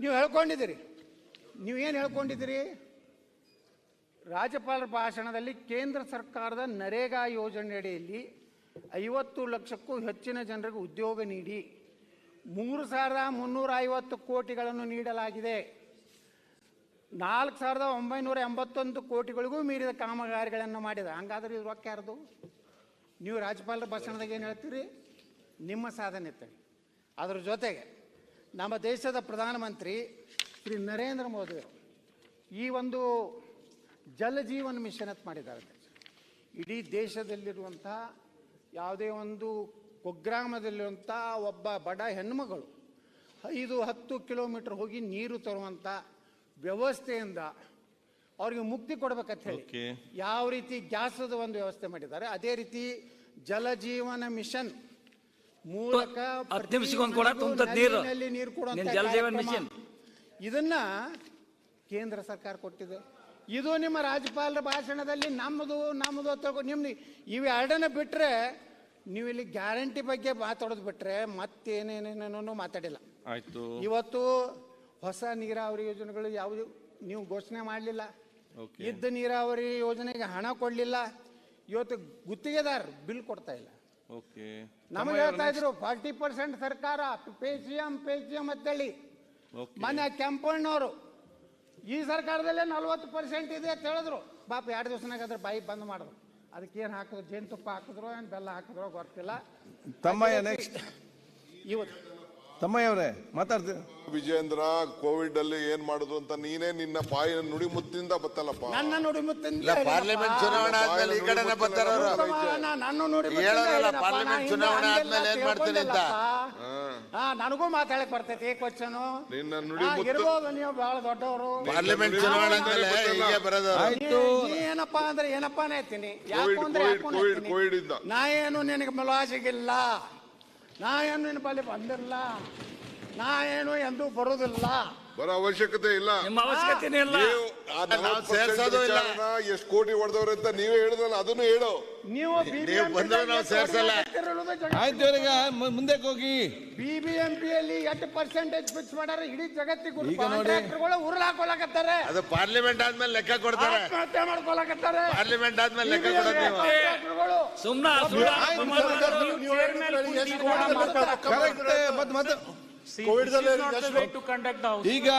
ನೀವು ಹೇಳ್ಕೊಂಡಿದ್ದೀರಿ. ಏನು ಹೇಳ್ಕೊಂಡಿದ್ದೀರಿ? ರಾಜ್ಯಪಾಲರ ಭಾಷಣದಲ್ಲಿ ಕೇಂದ್ರ ಸರ್ಕಾರದ ನರೇಗಾ ಯೋಜನೆಯಡಿಯಲ್ಲಿ ಐವತ್ತು ಲಕ್ಷಕ್ಕೂ ಹೆಚ್ಚಿನ ಜನರಿಗೆ ಉದ್ಯೋಗ ನೀಡಿ ಮೂರು ಸಾವಿರದ ಮುನ್ನೂರ ಐವತ್ತು ಕೋಟಿಗಳನ್ನು ನೀಡಲಾಗಿದೆ. ನಾಲ್ಕು ಸಾವಿರದ ಒಂಬೈನೂರ ಎಂಬತ್ತೊಂದು ಕೋಟಿಗಳಿಗೂ ಮೀರಿದ ಕಾಮಗಾರಿಗಳನ್ನು ಮಾಡಿದ. ಹಂಗಾದ್ರೆ ಇದು ರೊಕ್ಕ ಯಾರ್ದು? ನೀವು ರಾಜ್ಯಪಾಲರ ಭಾಷಣದಾಗ ಏನು ಹೇಳ್ತೀರಿ? ನಿಮ್ಮ ಸಾಧನೆ ಇರ್ತದೆ ಅದ್ರ ಜೊತೆಗೆ ನಮ್ಮ ದೇಶದ ಪ್ರಧಾನಮಂತ್ರಿ ಶ್ರೀ ನರೇಂದ್ರ ಮೋದಿಯವರು ಈ ಒಂದು ಜಲ ಜೀವನ್ ಮಿಷನ್ ಅಂತ ಮಾಡಿದ್ದಾರೆ. ಇಡೀ ದೇಶದಲ್ಲಿರುವಂಥ ಯಾವುದೇ ಒಂದು ಕುಗ್ರಾಮದಲ್ಲಿರುವಂಥ ಒಬ್ಬ ಬಡ ಹೆಣ್ಮಗಳು ಐದು ಹತ್ತು ಕಿಲೋಮೀಟರ್ ಹೋಗಿ ನೀರು ತರುವಂಥ ವ್ಯವಸ್ಥೆಯಿಂದ ಅವ್ರಿಗೆ ಮುಕ್ತಿ ಕೊಡಬೇಕಂತ ಹೇಳಿ ಯಾವ ರೀತಿ ಗ್ಯಾಸದ ಒಂದು ವ್ಯವಸ್ಥೆ ಮಾಡಿದ್ದಾರೆ ಅದೇ ರೀತಿ ಜಲಜೀವನ ಮಿಷನ್ ಮೂಲಕ ಹತ್ತು ನಿಮಿಷಕ್ಕೊಂದು ಕೂಡ ನೀರು. ಜಲ ನೀರು ಜಲಜೀವನ್ ಕಾರ್ಯಕ್ರಮ. ಮಿಷನ್. ಇದನ್ನ ಕೇಂದ್ರ ಸರ್ಕಾರ ಕೊಟ್ಟಿದೆ ಇದು ನಿಮ್ಮ ರಾಜ್ಯಪಾಲರ ಭಾಷಣದಲ್ಲಿ ನಮ್ಮದು ನಮ್ಮದು ತಗೋ ನಿಮ್ಮ ನಿಮ್ದು ಇವು ಎರಡನ್ನ ಬಿಟ್ರೆ ನೀವು ಇಲ್ಲಿ ಗ್ಯಾರಂಟಿ ಬಗ್ಗೆ ಮಾತಾಡೋದು ಬಿಟ್ರೆ ಮತ್ತೇನೇನೇನೇನೋ ಮಾತಾಡಿಲ್ಲ ಆಯ್ತು ಇವತ್ತು ಹೊಸ ನೀರಾವರಿ ಯೋಜನೆಗಳು ಯಾವುದು ನೀವು ಘೋಷಣೆ ಮಾಡಲಿಲ್ಲ. ಇದ್ದ ನೀರಾವರಿ ಯೋಜನೆಗೆ ಹಣ ಕೊಡಲಿಲ್ಲ ಇವತ್ತು ಗುತ್ತಿಗೆದಾರ ಬಿಲ್ ಕೊಡ್ತಾ ಇಲ್ಲ ಓಕೆ. ನಮಗೆ ಹೇಳ್ತಾ ಇದ್ರು ಫಾರ್ಟಿ ಪರ್ಸೆಂಟ್ ಸರ್ಕಾರ pay C M pay C M ಅಂತೇಳಿ ಮೊನ್ನೆ ಕೆಂಪಣ್ಣವರು ಈ ಸರ್ಕಾರದಲ್ಲೇ ನಲ್ವತ್ತು ಪರ್ಸೆಂಟ್ ಇದೆ ಅಂತ ಹೇಳಿದ್ರು. ಬಾಪ ಎರಡು ದಿವಸನಾಗ ಅದ್ರ ಬಾಯಿ ಬಂದ್ ಮಾಡಿದ್ರು. ಅದಕ್ಕೆ ಏನು ಹಾಕಿದ್ರು? ಜೇನುತುಪ್ಪ ಹಾಕಿದ್ರು ಏನು ಬೆಲ್ಲ ಹಾಕಿದ್ರು ಗೊತ್ತಿಲ್ಲ. ತಮ್ಮ ನೆಕ್ಸ್ಟ್ ಇವತ್ತು ತಮ್ಮಯ್ಯ ಅವರೇ ಮಾತಾಡ್ತೀವಿ ವಿಜೇಂದ್ರ ಕೋವಿಡ್ ಅಲ್ಲಿ ಏನ್ ಮಾಡುದು ಅಂತ ನೀನೇ ನಿನ್ನ ಬಾಯಿ ನುಡಿ ಮುತ್ತಿಂದ ಬತ್ತಲ್ಲಪ್ಪ. ನನ್ನ ನುಡಿಮುತ್ತಿಂದ ಇಲ್ಲ ಪಾರ್ಲಿಮೆಂಟ್ ಚುನಾವಣೆ ಆದ್ಮೇಲೆ ಈ ಕಡೆನೆ ಬರ್ತಾರ ಅವರು ನನ್ನ ನೋಡಿ ಹೇಳೋದಲ್ಲ, ಪಾರ್ಲಿಮೆಂಟ್ ಚುನಾವಣೆ ಆದ್ಮೇಲೆ ಏನ್ ಮಾಡ್ತೀನಿ ಅಂತ. ನನಗೂ ಮಾತಾಡಕ್ ಬರ್ತೈತಿ ಕ್ವಶನ್ ನಿನ್ನ ನುಡಿ ಮುತ್ತು- ಇರ್ಬೋದು ನೀವು ಬಹಳ ದೊಡ್ಡವರು. ಪಾರ್ಲಿಮೆಂಟ್ ಚುನಾವಣೆ ಆದ್ಮೇಲೆ ಹೀಗೆ ಬರೋದು ಆಯ್ತು. ನೀ ಏನಪ್ಪಾ ಅಂದ್ರೆ ಏನಪ್ಪಾನೇ ಹೇಳ್ತೀನಿ? ಯಾಕು ಕೋವಿಡ್, ಅಂದ್ರೆ ಯಾಕೂ ಇಂದ. ನಾ ಏನು ನಿನಗೆ ಮಲವಾಸಿಗಿಲ್ಲ ನಾ ಏನು ಬಳಿ ಬಂದಿಲ್ಲ ನಾ ಏನು ಎಂದೂ ಬರುವುದಿಲ್ಲ ಬರೋ ಅವಶ್ಯಕತೆ ಇಲ್ಲ. ನಿಮ್ಮ ಅವಶ್ಯಕತೆನೇ ಇಲ್ಲ. ನೀವು ಆ ನಾವು 40% ಸೇರ್ಸೋದು ಇಲ್ಲ. ವಿಚಾರನ ಎಷ್ಟು ಕೋಟಿ ಹೊಡೆದವ್ರೆ ಅಂತ ನೀವೇ ಹೇಳಿದ್ರಲ್ಲ ಅದನ್ನು ಹೇಳು. ನೀವು ನೀವು ಬಂದ್ರೆ ನಾವು ಸೇರ್ಸಲ್ಲ. ಆಯ್ತು ಇವ್ರಿಗೆ ಮ- ಮುಂದಕ್ಕೆ ಹೋಗಿ. ಬಿಬಿಎಂಪಿಯಲ್ಲಿ ಎಷ್ಟು ಪರ್ಸೆಂಟೇಜ್ ಫಿಕ್ಸ್ ಮಾಡ್ಯಾರ ಇಡೀ ಜಗತ್ತಿಗೆ ಈಗ ನೋಡಿ. ಉರುಳು ಹಾಕೊಳಕತ್ತಾರೆ. ಅದು ಪಾರ್ಲಿಮೆಂಟ್ ಆದ್ಮೇಲೆ ಲೆಕ್ಕ ಕೊಡ್ತಾರೆ. ಆತ್ಮಹತ್ಯೆ ಮಾಡ್ಕೊಳಕತ್ತಾರೆ. ಪಾರ್ಲಿಮೆಂಟ್ ಆದ್ಮೇಲೆ ಲೆಕ್ಕ ಕೊಡೋದು ನೀವು. ಕರೆಕ್ಟ್ ಮತ್ತೆ ಈಗ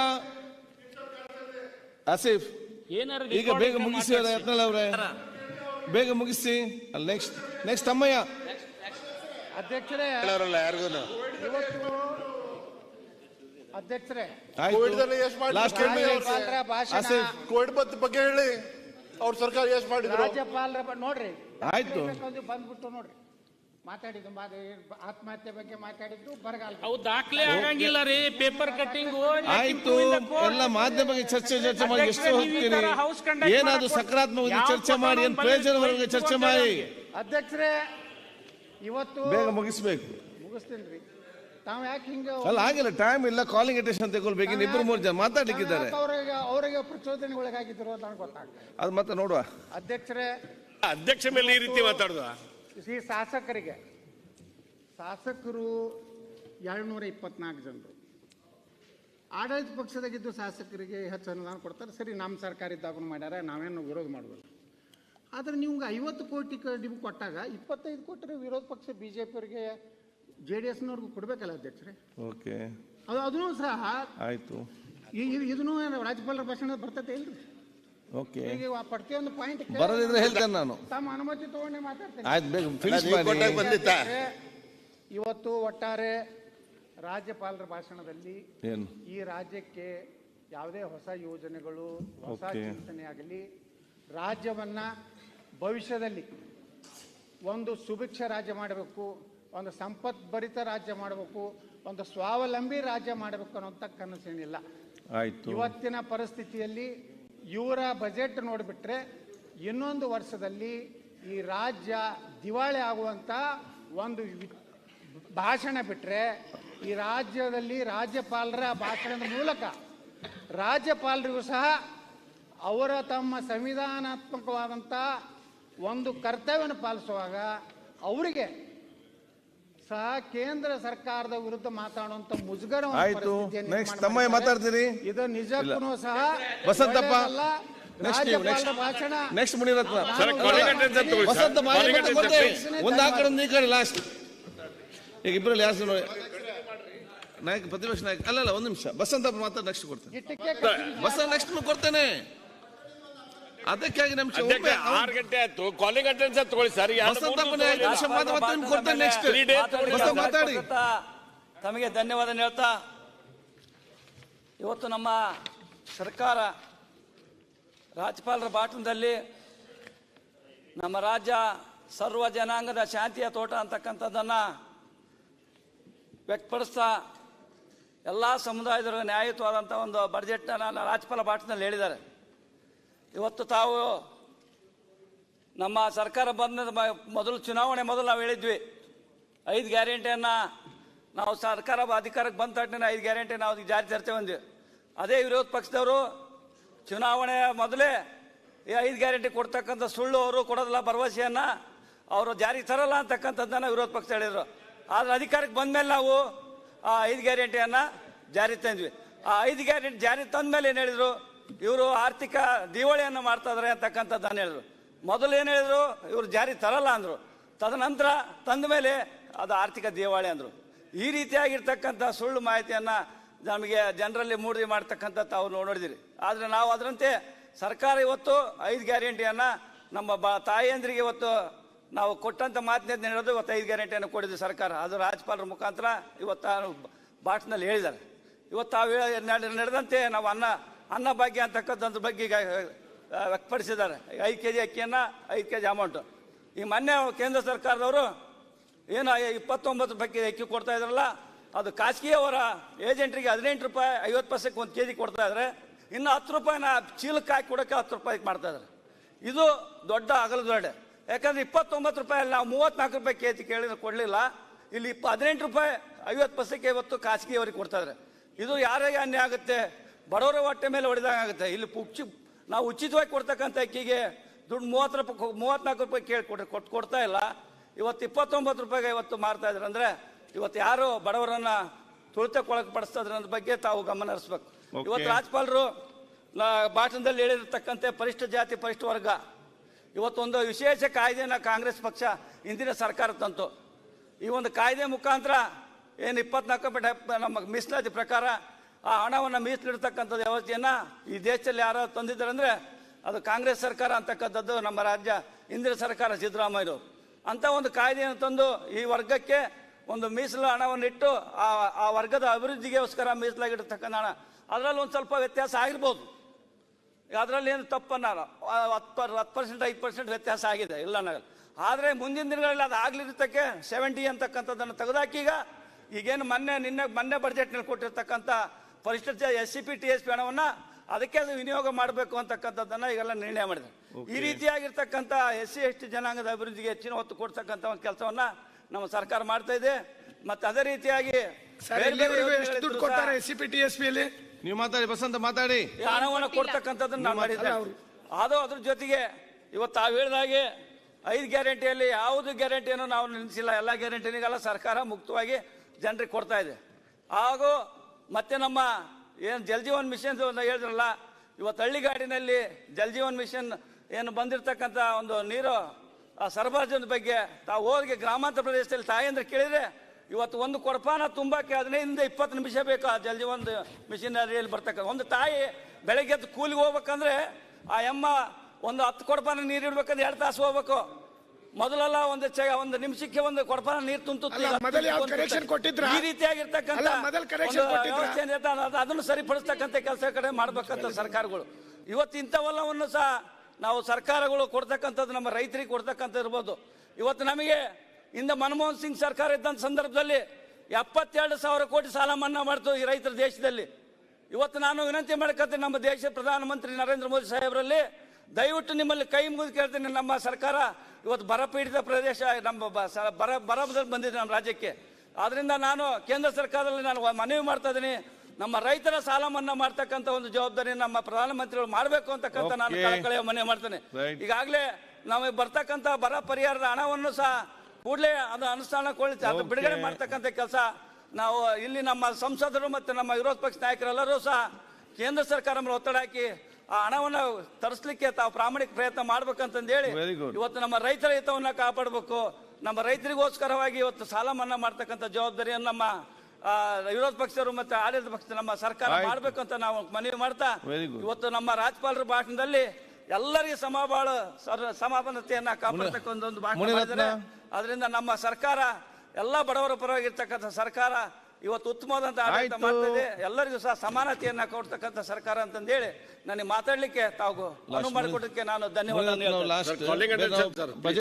ಆಸಿಫ್ ಈಗ ಬೇಗ ಮುಗಿಸಿ ಯತ್ನಲ್ ಯತ್ನಾಳ್ ಅವ್ರೆ ಬೇಗ ಮುಗಿಸಿ. ಅಲ್ಲಿ ನೆಕ್ಸ್ಟ್ ನೆಕ್ಸ್ಟ್ ಅಮ್ಮಯ್ಯ. ಅಧ್ಯಕ್ಷರೇ ಯಾರಿಗೂ? ಅಧ್ಯಕ್ಷರೇ. ಕೋವಿಡ್ ಬಗ್ಗೆ ಹೇಳಿ. ಅವ್ರ ಸರ್ಕಾರ ಎಷ್ಟು ಮಾಡಿದ್ರು. ರಾಜ್ಯಪಾಲರ ನೋಡ್ರಿ. ಆಯ್ತು. ಬಂದ್ಬಿಟ್ಟು ನೋಡ್ರಿ. ಮಾತಾಡಿದ್ದು ಮಾತು ಆತ್ಮಹತ್ಯೆ ಬಗ್ಗೆ ಮಾತಾಡಿದ್ದು ಬರಗಾಲ ಅವು ದಾಖಲೆ ಆಗಂಗಿಲ್ಲ ರೀ ಪೇಪರ್ ಕಟ್ಟಿಂಗ್ ಆಯ್ತು ಎಲ್ಲ ಮಾಧ್ಯಮಕ್ಕೆ ಚರ್ಚೆ ಚರ್ಚೆ ಮಾಡಿ ಎಷ್ಟು ಹೋಗ್ತೀರಿ? ಏನಾದ್ರು ಸಕಾರಾತ್ಮಕ ಚರ್ಚೆ ಮಾಡಿ ಏನ್ ಪ್ರಯೋಜನವರೆಗೆ ಚರ್ಚೆ ಮಾಡಿ? ಅಧ್ಯಕ್ಷರೇ ಇವತ್ತು ಬೇಗ ಮುಗಿಸ್ಬೇಕು. ಮುಗಿಸ್ತೀನಿ ತಾವು ಯಾಕೆ ಹಿಂಗೆ ಅಲ್ಲ ಆಗಿಲ್ಲ ಟೈಮ್ ಇಲ್ಲ ಕಾಲಿಂಗ್ ಅಟೆನ್ಷನ್ ತಗೊಳ್ಬೇಕು. ಇಬ್ಬರು ಮೂರು ಜನ ಮಾತಾಡ್ಲಿಕ್ಕಿದ್ದಾರೆ. ಅವರಿಗೆ ಅವ್ರಿಗೆ ಅವರಿಗೆ ಪ್ರಚೋದನೆಗೊಳಗಾಗಿದ್ರು ಅಂತ ಗೊತ್ತಾಗ್ತದೆ ಅದು ಮತ್ತೆ ನೋಡುವ. ಅಧ್ಯಕ್ಷರೇ ಅಧ್ಯಕ್ಷ ಮೇಲೆ ಈ ರೀತಿ ಮಾತಾಡುದ ಈ ಶಾಸಕರಿಗೆ. ಶಾಸಕರು ಎರಡ್ನೂರ ಇಪ್ಪತ್ನಾಲ್ಕು ಜನರು. ಆಡಳಿತ ಪಕ್ಷದಾಗಿದ್ದು ಶಾಸಕರಿಗೆ ಹೆಚ್ಚು ಅನುದಾನ ಕೊಡ್ತಾರೆ. ಸರಿ ನಮ್ಮ ಸರ್ಕಾರ ಇದ್ದಾಗೂ ಮಾಡ್ಯಾರ ನಾವೇನು ವಿರೋಧ ಮಾಡಬೇಕು ಆದರೆ ನಿಮ್ಗೆ ಐವತ್ತು ಕೋಟಿ ನಿಮ್ಗೆ ಕೊಟ್ಟಾಗ ಇಪ್ಪತ್ತೈದು ಕೋಟಿ ವಿರೋಧ ಪಕ್ಷ ಬಿ ಜೆ ಪಿಯವರಿಗೆ ಜೆ ಡಿ ಎಸ್ನವ್ರಿಗೂ ಕೊಡಬೇಕಲ್ಲ ಅಧ್ಯಕ್ಷರೇ? ಓಕೆ. ಅದು ಅದೂ ಸಹ ಆಯಿತು. ಇದನ್ನೂ ರಾಜ್ಯಪಾಲರ ಭಾಷಣ ಬರ್ತೈತೆ ಇಲ್ರಿ ಓಕೆ ಈಗ ಆ ಪ್ರತಿಯೊಂದು ಪಾಯಿಂಟ್ ಬರೋದಿದ್ರೆ ಹೇಳ್ತೇನೆ ನಾನು. ತಮ್ಮ ಅನುಮತಿ ತಗೊಂಡೆ ಮಾತಾಡ್ತೇನೆ. ಆಯ್ತು ಬೇಗ ಫಿನಿಶ್ ಮಾಡಿ. ಬಂದಿತ್ತಾ? ಇವತ್ತು ಒಟ್ಟಾರೆ ರಾಜ್ಯಪಾಲರ ಭಾಷಣದಲ್ಲಿ ಏನು? ಈ ರಾಜ್ಯಕ್ಕೆ ಯಾವುದೇ ಹೊಸ ಯೋಜನೆಗಳು ಹೊಸ Okay. ಚಿಂತನೆ ಆಗಲಿ ರಾಜ್ಯವನ್ನ ಭವಿಷ್ಯದಲ್ಲಿ ಒಂದು ಸುಭಿಕ್ಷ ರಾಜ್ಯ ಮಾಡಬೇಕು ಒಂದು ಸಂಪತ್ಭರಿತ ರಾಜ್ಯ ಮಾಡಬೇಕು ಒಂದು ಸ್ವಾವಲಂಬಿ ರಾಜ್ಯ ಮಾಡಬೇಕು ಅನ್ನೋಂಥ ಕನಸೇನಿಲ್ಲ. ಆಯ್ತು. ಇವತ್ತಿನ ಪರಿಸ್ಥಿತಿಯಲ್ಲಿ ಇವರ ಬಜೆಟ್ ನೋಡಿಬಿಟ್ರೆ ಇನ್ನೊಂದು ವರ್ಷದಲ್ಲಿ ಈ ರಾಜ್ಯ ದಿವಾಳಿ ಆಗುವಂಥ ಒಂದು ಭಾಷಣ ಬಿಟ್ಟರೆ ಈ ರಾಜ್ಯದಲ್ಲಿ ರಾಜ್ಯಪಾಲರ ಭಾಷಣದ ಮೂಲಕ ರಾಜ್ಯಪಾಲರಿಗೂ ಸಹ ಅವರ ತಮ್ಮ ಸಂವಿಧಾನಾತ್ಮಕವಾದಂಥ ಒಂದು ಕರ್ತವ್ಯವನ್ನು ಪಾಲಿಸುವಾಗ ಅವರಿಗೆ ಸಹ ಕೇಂದ್ರ ಸರ್ಕಾರದ ವಿರುದ್ಧ ಮಾತಾಡುವಂತ ಮುಜುಗರ ಆಯ್ತು. ನೆಕ್ಸ್ಟ್ ತಮ್ಮಯ್ಯ ಮಾತಾಡ್ತೀರಿ? ಇದು ನಿಜಕ್ಕೂ ಸಹ ವಸಂತಪ್ಪ. ಭಾಷಣ. ನೆಕ್ಸ್ಟ್ ಮುನಿರತ್ನ. ಸರ್, ಕೊನೆಗೆ attendance ತಗೊಳ್ಳಿ, ವಸಂತ ಒಂದು ಆ ಕಡೆ ಒಂದು ಈ ಕಡೆ ಲಾಸ್ಟ್ ಈಗ ಇಬ್ಬರಲ್ಲಿ ಯಾರು ನೋಡಿ? ನಾಯಕ ಪ್ರತಿಪಕ್ಷ ನಾಯಕ. ಅಲ್ಲ ಅಲ್ಲ ಒಂದು ನಿಮಿಷ. ವಸಂತಪ್ಪ ಮಾತ್ರ ನೆಕ್ಸ್ಟ್ ಕೊಡ್ತೇನೆ. ವಸಂತ ಬಸ ನೆಕ್ಸ್ಟ್ ಕೊಡ್ತೇನೆ. ಅದಕ್ಕಾಗಿ ನಮ್ಮ ಅಧ್ಯಕ್ಷ ಆರು ಗಂಟೆ ಆಯ್ತು. ಕಾಲಿಂಗ್ ಅಟೆಂಡೆನ್ಸ್ ಅಂತ ತಗೊಳ್ಳಿ ಸರ್. ಮಾತಾಡಿ. ತಮಗೆ ಧನ್ಯವಾದ ಹೇಳ್ತಾ. ಇವತ್ತು ನಮ್ಮ ಸರ್ಕಾರ ರಾಜ್ಯಪಾಲರ ಭಾಷಣದಲ್ಲಿ ನಮ್ಮ ರಾಜ್ಯ ಸರ್ವ ಜನಾಂಗದ ಶಾಂತಿಯ ತೋಟ ಅಂತಕ್ಕಂಥದ್ದನ್ನು ವ್ಯಕ್ತಪಡಿಸ್ತಾ ಎಲ್ಲ ಸಮುದಾಯದವರು ನ್ಯಾಯಯುತವಾದಂಥ ಒಂದು ಬಡ್ಜೆಟ್ನ ರಾಜ್ಯಪಾಲ ಭಾಷಣದಲ್ಲಿ ಹೇಳಿದ್ದಾರೆ. ಇವತ್ತು ತಾವು ನಮ್ಮ ಸರ್ಕಾರ ಬಂದ ಮೊದಲು ಚುನಾವಣೆ ಮೊದಲು ನಾವು ಹೇಳಿದ್ವಿ. ಐದು ಗ್ಯಾರಂಟಿಯನ್ನು ನಾವು ಸರ್ಕಾರ ಅಧಿಕಾರಕ್ಕೆ ಬಂದ ತಕ್ಷಣ ಐದು ಗ್ಯಾರಂಟಿ ನಾವು ಜಾರಿ ತರ್ತೇವೆ ಅಂದ್ವಿ. ಅದೇ ವಿರೋಧ ಪಕ್ಷದವರು ಚುನಾವಣೆ ಮೊದಲೇ ಈ ಐದು ಗ್ಯಾರಂಟಿ ಕೊಡ್ತಕ್ಕಂಥ ಸುಳ್ಳು ಅವರು ಕೊಡೋದಿಲ್ಲ ಭರವಸೆಯನ್ನು ಅವರು ಜಾರಿ ತರಲ್ಲ ಅಂತಕ್ಕಂಥದ್ದನ್ನು ವಿರೋಧ ಪಕ್ಷ ಹೇಳಿದರು. ಆದರೆ ಅಧಿಕಾರಕ್ಕೆ ಬಂದ ಮೇಲೆ ನಾವು ಆ ಐದು ಗ್ಯಾರಂಟಿಯನ್ನು ಜಾರಿ ತಂದ್ವಿ. ಆ ಐದು ಗ್ಯಾರಂಟಿ ಜಾರಿ ತಂದ ಮೇಲೆ ಏನು ಹೇಳಿದರು? ಇವರು ಆರ್ಥಿಕ ದಿವಾಳಿಯನ್ನು ಮಾಡ್ತಾ ಅಂತಕ್ಕಂಥದ್ದು ಅಂತಕ್ಕಂಥದ್ದನ್ನು ಹೇಳಿದ್ರು. ಮೊದಲು ಏನು ಹೇಳಿದ್ರು? ಇವರು ಜಾರಿ ತರಲ್ಲ ಅಂದರು. ತದನಂತರ ತಂದ ಮೇಲೆ ಅದು ಆರ್ಥಿಕ ದಿವಾಳಿ ಅಂದರು. ಈ ರೀತಿಯಾಗಿರ್ತಕ್ಕಂಥ ಸುಳ್ಳು ಮಾಹಿತಿಯನ್ನು ನಮಗೆ ಜನರಲ್ಲಿ ಮೂಡಿ ಮಾಡ್ತಕ್ಕಂಥ ತಾವು ನೋಡಿದಿರಿ. ಆದರೆ ನಾವು ಅದರಂತೆ ಸರ್ಕಾರ ಇವತ್ತು ಐದು ಗ್ಯಾರಂಟಿಯನ್ನು ನಮ್ಮ ಬ ತಾಯಿಯಂದ್ರಿಗೆ ಇವತ್ತು ನಾವು ಕೊಟ್ಟಂಥ ಮಾತಿನ ಹೇಳೋದು? ಇವತ್ತು ಐದು ಗ್ಯಾರಂಟಿಯನ್ನು ಕೊಡಿದ್ವಿ ಸರ್ಕಾರ. ಅದು ರಾಜ್ಯಪಾಲರ ಮುಖಾಂತರ ಇವತ್ತು ಭಾಷಣದಲ್ಲಿ ಹೇಳಿದ್ದಾರೆ. ಇವತ್ತು ತಾವು ನಡೆದಂತೆ ನಾವು ಅನ್ನ ಅನ್ನ ಭಾಗ್ಯ ಅಂತಕ್ಕಂಥದ್ರ ಬಗ್ಗೆ ಈಗ ವ್ಯಕ್ತಪಡಿಸಿದ್ದಾರೆ. ಐದು ಕೆ ಜಿ ಅಕ್ಕಿಯನ್ನು ಐದು ಕೆ ಜಿ ಅಮೌಂಟು. ಈ ಮೊನ್ನೆ ಕೇಂದ್ರ ಸರ್ಕಾರದವರು ಏನು ಇಪ್ಪತ್ತೊಂಬತ್ತು ರೂಪಾಯಿ ಅಕ್ಕಿ ಕೊಡ್ತಾ ಇದ್ರಲ್ಲ, ಅದು ಖಾಸಗಿಯವರ ಏಜೆಂಟ್ರಿಗೆ ಹದಿನೆಂಟು ರೂಪಾಯಿ, ಐವತ್ತು ಪೈಸೆಗೆ ಒಂದು ಕೆ ಜಿ ಕೊಡ್ತಾ ಇದ್ದಾರೆ ಇನ್ನು ಹತ್ತು ರೂಪಾಯಿನ ಚೀಲಕ್ಕೆ ಹಾಕಿ ಕೊಡೋಕ್ಕೆ ಹತ್ತು ರೂಪಾಯಿಗೆ ಮಾಡ್ತಾ ಇದ್ದಾರೆ. ಇದು ದೊಡ್ಡ ಅಗಲದೊಡ್ಡೆ ಯಾಕಂದ್ರೆ ಇಪ್ಪತ್ತೊಂಬತ್ತು ರೂಪಾಯಿ ನಾವು ಮೂವತ್ನಾಲ್ಕು ರೂಪಾಯಿ ಕೆ ಜಿ ಕೇಳಿದ್ರೆ ಕೊಡಲಿಲ್ಲ, ಇಲ್ಲಿ ಇಪ್ಪ ಹದಿನೆಂಟು ರೂಪಾಯಿ, ಐವತ್ತು ಪರ್ಸೆಂಟ್ ಇವತ್ತು ಖಾಸಗಿಯವರಿಗೆ ಕೊಡ್ತಾ ಇದ್ದಾರೆ. ಇದು ಯಾರಿಗೆ ಅನ್ಯ ಆಗುತ್ತೆ? ಬಡವರ ಹೊಟ್ಟೆ ಮೇಲೆ ಹೊಡೆದಾಗುತ್ತೆ ಇಲ್ಲಿ ಉಚ್ಚಿ ನಾವು ಉಚಿತವಾಗಿ ಕೊಡ್ತಕ್ಕಂಥ ಅಕ್ಕಿಗೆ ದುಡ್ಡು ಮೂವತ್ತು ರೂಪಾಯಿ ಮೂವತ್ತ್ನಾಲ್ಕು ರೂಪಾಯಿ ಕೇಳಿ ಕೊಟ್ಟು ಕೊಟ್ಟು ಕೊಡ್ತಾ ಇಲ್ಲ. ಇವತ್ತು ಇಪ್ಪತ್ತೊಂಬತ್ತು ರೂಪಾಯಿಗೆ ಇವತ್ತು ಮಾರ್ತಾ ಇದ್ದಾರೆ ಅಂದರೆ ಇವತ್ತು ಯಾರು ಬಡವರನ್ನ ತುಳಿತಕ್ಕೊಳಗೆ ಪಡಿಸ್ತಾ ಇದ್ರ ಅನ್ನೋದ್ರ ಬಗ್ಗೆ ತಾವು ಗಮನ ಹರಿಸ್ಬೇಕು. ಇವತ್ತು ರಾಜ್ಯಪಾಲರು ನಾ- ಭಾಷಣದಲ್ಲಿ ಹೇಳಿರತಕ್ಕಂಥ ಪರಿಷ್ಠ ಜಾತಿ ಪರಿಷ್ಠ ವರ್ಗ. ಇವತ್ತೊಂದು ವಿಶೇಷ ಕಾಯ್ದೆನ ಕಾಂಗ್ರೆಸ್ ಪಕ್ಷ ಹಿಂದಿನ ಸರ್ಕಾರ ತಂತು. ಈ ಒಂದು ಕಾಯ್ದೆ ಮುಖಾಂತರ ಏನು ಇಪ್ಪತ್ನಾಲ್ಕು ನಮ್ಮ ಮೀಸಲಾತಿ ಪ್ರಕಾರ ಆ ಹಣವನ್ನು ಮೀಸಲಿಡ್ತಕ್ಕಂಥದ್ದು ವ್ಯವಸ್ಥೆಯನ್ನು ಈ ದೇಶದಲ್ಲಿ ಯಾರೋ ತಂದಿದ್ದಾರೆ ಅಂದರೆ ಅದು ಕಾಂಗ್ರೆಸ್ ಸರ್ಕಾರ ಅಂತಕ್ಕಂಥದ್ದು ನಮ್ಮ ರಾಜ್ಯ ಇಂದಿನ ಸರ್ಕಾರ ಸಿದ್ದರಾಮಯ್ಯರು. ಅಂಥ ಒಂದು ಕಾಯ್ದೆಯನ್ನು ತಂದು ಈ ವರ್ಗಕ್ಕೆ ಒಂದು ಮೀಸಲು ಹಣವನ್ನು ಇಟ್ಟು ಆ ಆ ವರ್ಗದ ಅಭಿವೃದ್ಧಿಗೋಸ್ಕರ ಮೀಸಲಾಗಿರ್ತಕ್ಕಂಥ ಹಣ. ಅದರಲ್ಲಿ ಒಂದು ಸ್ವಲ್ಪ ವ್ಯತ್ಯಾಸ ಆಗಿರ್ಬೋದು. ಅದರಲ್ಲಿ ಏನು ತಪ್ಪನ್ನ ಹತ್ತು ಹತ್ತು ಪರ್ಸೆಂಟ್, ಐದು ಪರ್ಸೆಂಟ್ ವ್ಯತ್ಯಾಸ ಆಗಿದೆ ಇಲ್ಲ ಅನ್ನೋಲ್ಲ ಆದರೆ ಮುಂದಿನ ದಿನಗಳಲ್ಲಿ ಅದು ಆಗಲಿರ್ತಕ್ಕೆ ಸೆವೆಂಟಿ ಅಂತಕ್ಕಂಥದ್ದನ್ನು ಈಗ ಈಗೇನು ಮೊನ್ನೆ, ನಿನ್ನೆ ಮೊನ್ನೆ ಬಜೆಟ್ನಲ್ಲಿ ಕೊಟ್ಟಿರ್ತಕ್ಕಂಥ ಪರಿಷ್ಠ S C P T S P ಹಣವನ್ನು ಅದಕ್ಕೆ ಅದು ವಿನಿಯೋಗ ಮಾಡಬೇಕು ಅಂತಕ್ಕಂಥದ್ದನ್ನ ಈಗೆಲ್ಲ ನಿರ್ಣಯ ಮಾಡಿದೆ ಈ ರೀತಿಯಾಗಿರ್ತಕ್ಕಂಥ ಎಸ್ ಸಿ ಎಸ್ ಟಿ ಜನಾಂಗದ ಅಭಿವೃದ್ಧಿಗೆ ಹೆಚ್ಚಿನ ಒತ್ತು ಕೊಡ್ತಕ್ಕಂಥ ಒಂದು ಕೆಲಸವನ್ನ ನಮ್ಮ ಸರ್ಕಾರ ಮಾಡ್ತಾ ಇದೆ. ಮತ್ತೆ ಅದೇ ರೀತಿಯಾಗಿ ದುಡ್ಡು ಕೊಡ್ತಾರೆ S C P T S P ಅಲ್ಲಿ ನೀವು ಮಾತಾಡಿ ಬಸಂತ ಮಾತಾಡಿ. ಈ ಹಣವನ್ನು ಕೊಡ್ತಕ್ಕಂಥದ್ದನ್ನು ನಾವು ಮಾಡಿದ್ದೆ ಅದು ಅದ್ರ ಜೊತೆಗೆ ಇವತ್ತು ತಾವು ಹೇಳಿದಾಗೆ ಐದು ಗ್ಯಾರಂಟಿಯಲ್ಲಿ ಯಾವುದು ಗ್ಯಾರಂಟಿಯನ್ನು ನಾವು ನಿಲ್ಲಿಸಿಲ್ಲ. ಎಲ್ಲ ಗ್ಯಾರಂಟಿನಿಗೆಲ್ಲ ಸರ್ಕಾರ ಮುಕ್ತವಾಗಿ ಜನರಿಗೆ ಕೊಡ್ತಾ ಇದೆ. ಹಾಗೂ ಮತ್ತೆ ನಮ್ಮ ಏನು ಜಲ್ ಜೀವನ್ ಮಿಷನ್ ಹೇಳಿದ್ರಲ್ಲ, ಇವತ್ತು ಹಳ್ಳಿಗಾಡಿನಲ್ಲಿ ಜಲ್ ಜೀವನ್ ಮಿಷನ್ ಏನು ಬಂದಿರತಕ್ಕಂಥ ಒಂದು ನೀರು ಸರಬರಾಜಿನ ಬಗ್ಗೆ ತಾವು ಹೋಗಿ ಗ್ರಾಮಾಂತರ ಪ್ರದೇಶದಲ್ಲಿ ತಾಯಂದ್ರೆ ಕೇಳಿದ್ರೆ ಇವತ್ತು ಒಂದು ಕೊಡಪಾನ ತುಂಬಕ್ಕೆ ಹದಿನೈದಿಂದ ಇಪ್ಪತ್ತು ನಿಮಿಷ ಬೇಕು ಆ ಜಲ್ ಜೀವನ್ ಮಿಷನರಿಯಲ್ಲಿ ಬರ್ತಕ್ಕ ಒಂದು ತಾಯಿ ಬೆಳಗ್ಗೆ ಎದ್ದು ಕೂಲಿಗೆ ಹೋಗ್ಬೇಕಂದ್ರೆ ಆ ಎಮ್ಮ ಒಂದು ಹತ್ತು ಕೊಡಪಾನ ನೀರು ಇಡ್ಬೇಕಂದ್ರೆ ಎರಡು ತಾಸು ಹೋಗ್ಬೇಕು. ಮೊದಲೆಲ್ಲ ಒಂದು ಚ ಒಂದು ನಿಮಿಷಕ್ಕೆ ಒಂದು ಕೊಡಪಾನ ನೀರು ತುಂತು ಅಲ್ಲ, ಮೊದಲು ಯಾವ correction ಕೊಟ್ಟಿದ್ರಾ? ಈ ರೀತಿಯಾಗಿರ್ತಕ್ಕಂಥ ಅದನ್ನು ಸರಿಪಡಿಸ್ತಕ್ಕಂಥ ಕೆಲಸ ಕಡೆ ಮಾಡ್ಬೇಕಂತ ಸರ್ಕಾರಗಳು. ಇವತ್ತು ಇಂಥವೆಲ್ಲವನ್ನು ಸಹ ನಾವು ಸರ್ಕಾರಗಳು ಕೊಡ್ತಕ್ಕಂಥದ್ದು ನಮ್ಮ ರೈತರಿಗೆ ಕೊಡ್ತಕ್ಕಂಥ ಇರ್ಬೋದು. ಇವತ್ತು ನಮಗೆ ಇಂದ ಮನಮೋಹನ್ ಸಿಂಗ್ ಸರ್ಕಾರ ಇದ್ದಂಥ ಸಂದರ್ಭದಲ್ಲಿ ಎಪ್ಪತ್ತೆರಡು ಸಾವಿರ ಕೋಟಿ ಸಾಲ ಮನ್ನಾ ಮಾಡ್ತು ಈ ರೈತರ ದೇಶದಲ್ಲಿ. ಇವತ್ತು ನಾನು ವಿನಂತಿ ಮಾಡ್ಕೊತೀನಿ ನಮ್ಮ ದೇಶದ ಪ್ರಧಾನಮಂತ್ರಿ ನರೇಂದ್ರ ಮೋದಿ ಸಾಹೇಬರಲ್ಲಿ ದಯವಿಟ್ಟು ನಿಮ್ಮಲ್ಲಿ ಕೈ ಮುಗಿದು ಕೇಳ್ತೀನಿ ನಮ್ಮ ಸರ್ಕಾರ ಇವತ್ತು ಬರಪೀಡಿತ ಪ್ರದೇಶ ನಮ್ಮ ಬರ ಬರದಲ್ಲಿ ಬಂದಿದೆ ನಮ್ಮ ರಾಜ್ಯಕ್ಕೆ ಆದ್ರಿಂದ ನಾನು ಕೇಂದ್ರ ಸರ್ಕಾರದಲ್ಲಿ ನಾನು ಮನವಿ ಮಾಡ್ತಾ ಇದ್ದೀನಿ ನಮ್ಮ ರೈತರ ಸಾಲ ಮನ್ನಾ ಮಾಡ್ತಕ್ಕಂಥ ಒಂದು ಜವಾಬ್ದಾರಿ ನಮ್ಮ ಪ್ರಧಾನಮಂತ್ರಿಗಳು ಮಾಡಬೇಕು ಅಂತಕ್ಕಂಥ ನಾನು. ಕಳಕಳಿಯ ಮನವಿ ಮಾಡ್ತೇನೆ. ಈಗಾಗಲೇ ನಮಗೆ ಬರ್ತಕ್ಕಂಥ ಬರ ಪರಿಹಾರದ ಹಣವನ್ನು ಸಹ ಕೂಡಲೇ ಅದು ಅನುಷ್ಠಾನಗೊಳಿಸಿ ಅದು. ಬಿಡುಗಡೆ ಮಾಡ್ತಕ್ಕಂಥ ಕೆಲಸ ನಾವು ಇಲ್ಲಿ ನಮ್ಮ ಸಂಸದರು ಮತ್ತು ನಮ್ಮ ವಿರೋಧ ಪಕ್ಷ ನಾಯಕರೆಲ್ಲರೂ ಸಹ ಕೇಂದ್ರ ಸರ್ಕಾರ ಮೇಲೆ ಒತ್ತಡ ಹಾಕಿ ಆ ಹಣವನ್ನು ತರಿಸ್ಲಿಕ್ಕೆ ತಾವು ಪ್ರಾಮಾಣಿಕ ಪ್ರಯತ್ನ ಮಾಡ್ಬೇಕಂತಂದೇಳಿ. ಇವತ್ತು ನಮ್ಮ ರೈತರ ಹಿತವನ್ನ ಕಾಪಾಡಬೇಕು ನಮ್ಮ ರೈತರಿಗೋಸ್ಕರವಾಗಿ ಇವತ್ತು ಸಾಲ ಮನ್ನಾ ಮಾಡ್ತಕ್ಕಂಥ ಜವಾಬ್ದಾರಿಯನ್ನು ನಮ್ಮ ವಿರೋಧ ಪಕ್ಷರು ಮತ್ತೆ ಆಡಳಿತ ಪಕ್ಷ ನಮ್ಮ ಸರ್ಕಾರ ಮಾಡ್ಬೇಕಂತ ಮಾಡ್ಬೇಕು ಅಂತ ನಾವು ಮನವಿ ಮಾಡ್ತಾ ಇವತ್ತು ನಮ್ಮ ರಾಜ್ಯಪಾಲರ ಭಾಷಣದಲ್ಲಿ ಎಲ್ಲರಿಗೂ ಸಮಬಾಳು ಸಮಾಪನತೆಯನ್ನ ಸಮಾನತೆಯನ್ನ ಕಾಪಾಡ್ತಕ್ಕ ಒಂದು ಭಾಷಣ. ಮಾಡಿದ್ದಾರೆ ಅದರಿಂದ ನಮ್ಮ ಸರ್ಕಾರ ಎಲ್ಲ ಬಡವರ ಪರವಾಗಿರ್ತಕ್ಕಂಥ ಸರ್ಕಾರ ಇವತ್ತು ಉತ್ತಮವಾದಂಥ ಆಡಳಿತ ಆಯ್ತು. ಮಾಡ್ತಾ ಇದೆ ಎಲ್ಲರಿಗೂ ಸಹ ಸಮಾನತೆಯನ್ನ ಕೊಡ್ತಕ್ಕಂಥ ಸರ್ಕಾರ ಅಂತಂದೇಳಿ ನನಗೆ ಮಾತಾಡ್ಲಿಕ್ಕೆ ತಾವು ಅನುವು ಮಾಡಿಕೊಡೋದಕ್ಕೆ ನಾನು ಧನ್ಯವಾದ